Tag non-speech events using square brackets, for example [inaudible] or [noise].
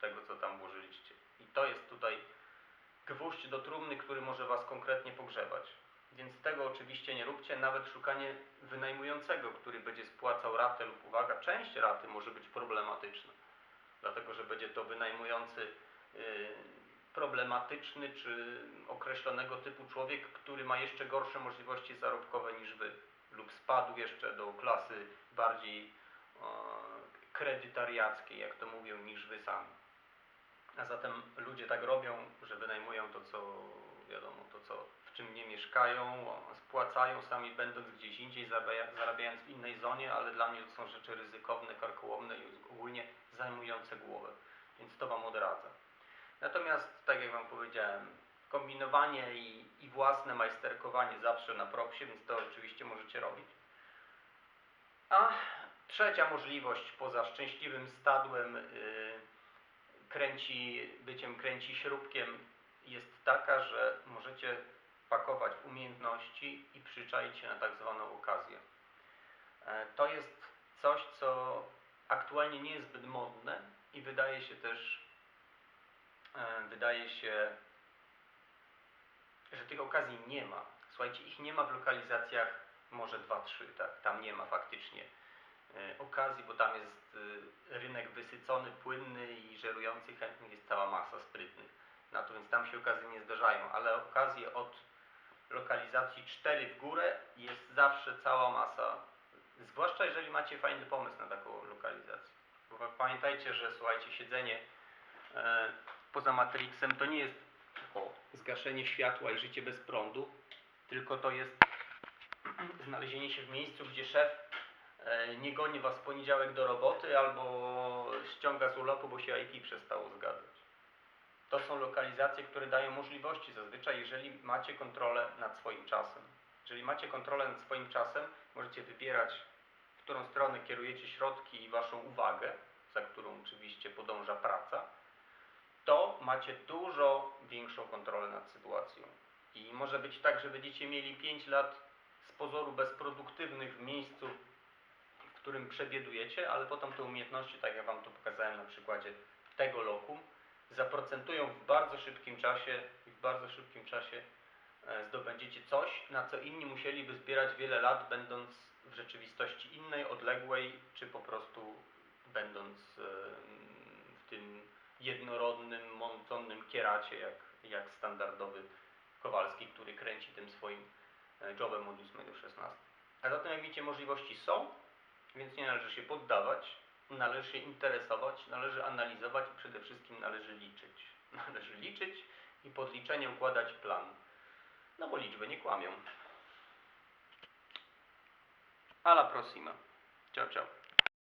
tego, co tam włożyliście. I to jest tutaj gwóźdź do trumny, który może Was konkretnie pogrzebać. Więc tego oczywiście nie róbcie, nawet szukanie wynajmującego, który będzie spłacał ratę lub uwaga, część raty może być problematyczna. Dlatego, że będzie to wynajmujący yy, problematyczny czy określonego typu człowiek, który ma jeszcze gorsze możliwości zarobkowe niż Wy lub spadł jeszcze do klasy bardziej kredytariackiej, jak to mówią, niż Wy sami. A zatem ludzie tak robią, że wynajmują to, co wiadomo, to, co, w czym nie mieszkają, spłacają sami będąc gdzieś indziej, zarabia- zarabiając w innej zonie, ale dla mnie to są rzeczy ryzykowne, karkołomne i ogólnie zajmujące głowę. Więc to Wam odradzam. Natomiast, tak jak Wam powiedziałem, kombinowanie i, i własne majsterkowanie zawsze na propsie, więc to oczywiście możecie robić. A trzecia możliwość poza szczęśliwym stadłem yy, kręci, byciem kręci śrubkiem jest taka, że możecie pakować umiejętności i przyczaić się na tak zwaną okazję. E, To jest coś, co aktualnie nie jest zbyt modne i wydaje się też, e, wydaje się, że tych okazji nie ma. Słuchajcie, ich nie ma w lokalizacjach może 2-3, tak, tam nie ma faktycznie okazji, bo tam jest e, rynek wysycony, płynny i żerujących chętnych jest cała masa sprytnych. Natomiast tam się okazje nie zdarzają, ale okazje od lokalizacji 4 w górę jest zawsze cała masa. Zwłaszcza jeżeli macie fajny pomysł na taką lokalizację. Bo pa- pamiętajcie, że słuchajcie, siedzenie e, poza Matrixem to nie jest tylko zgaszenie światła i życie bez prądu, tylko to jest [clears throat] znalezienie się w miejscu, gdzie szef e, nie goni was w poniedziałek do roboty albo ściąga z urlopu, bo się IT przestało zgadzać. To są lokalizacje, które dają możliwości zazwyczaj, jeżeli macie kontrolę nad swoim czasem. Jeżeli macie kontrolę nad swoim czasem, możecie wybierać, w którą stronę kierujecie środki i waszą uwagę, za którą oczywiście podąża praca, to macie dużo większą kontrolę nad sytuacją. I może być tak, że będziecie mieli 5 lat z pozoru bezproduktywnych w miejscu, którym przebiedujecie, ale potem te umiejętności, tak jak Wam to pokazałem na przykładzie tego lokum, zaprocentują w bardzo szybkim czasie i w bardzo szybkim czasie e, zdobędziecie coś, na co inni musieliby zbierać wiele lat, będąc w rzeczywistości innej, odległej, czy po prostu będąc e, w tym jednorodnym, monotonnym kieracie, jak, jak standardowy Kowalski, który kręci tym swoim e, jobem od 8 do 16. A zatem, jak widzicie, możliwości są, więc nie należy się poddawać, należy się interesować, należy analizować i przede wszystkim należy liczyć. [laughs] Należy liczyć i pod liczenie układać plan. No bo liczby nie kłamią. Alla prossima. Ciao, ciao.